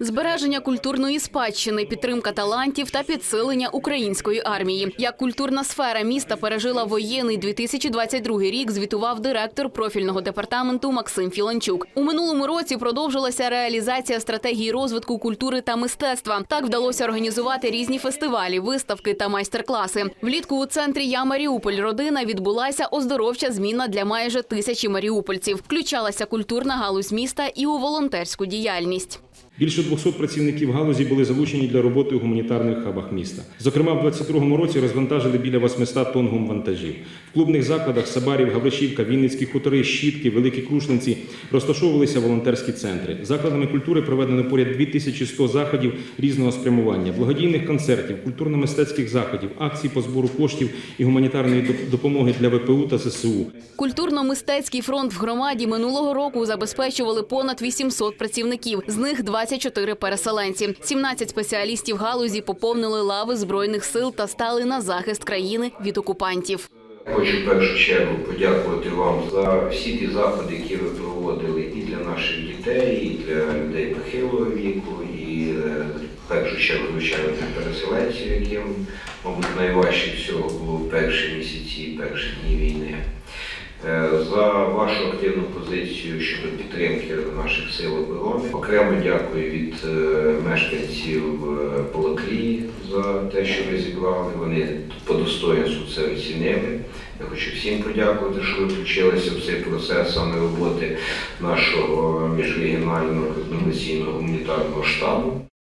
Збереження культурної спадщини, підтримка талантів та підсилення української армії. Як культурна сфера міста пережила воєнний 2022 рік, звітував директор профільного департаменту Максим Філанчук. У минулому році продовжилася реалізація стратегії розвитку культури та мистецтва. Так вдалося організувати різні фестивалі, виставки та майстер-класи. Влітку у центрі Я Маріуполь родина відбулася оздоровча зміна для майже тисячі маріупольців. Включалася культурна галузь міста і у волонтерську діяльність. Більше 200 працівників галузі були залучені для роботи у гуманітарних хабах міста. Зокрема, в 2022 році розвантажили біля 800 тонн гумвантажів. В клубних закладах Сабарів, Гавришівка, Вінницькі хутори, Щітки, Великі Крушниці розташовувалися волонтерські центри. Закладами культури проведено поряд 2100 заходів різного спрямування, благодійних концертів, культурно-мистецьких заходів, акцій по збору коштів і гуманітарної допомоги для ВПУ та ЗСУ. Культурно-мистецький фронт в громаді минулого року забезпечували понад 800 працівників. З них 24 переселенці. 17 спеціалістів галузі поповнили лави збройних сил та стали на захист країни від окупантів. Хочу в першу чергу подякувати вам за всі ті заходи, які ви проводили і для наших дітей, і для людей похилого віку, і е, в першу чергу, звичайно, для переселенців, яким, мабуть, найважче всього було в перші місяці, перші дні війни. Е, За вашу активну позицію щодо підтримки наших сил оборони. Окремо дякую від е, мешканців е, Балаклії за те, що ви зібрали. Вони по достоинству це оцінили. Я хочу всім подякувати, що ви включилися в цей процес саме роботи нашого міжрегіонального координаційного гуманітарного штабу.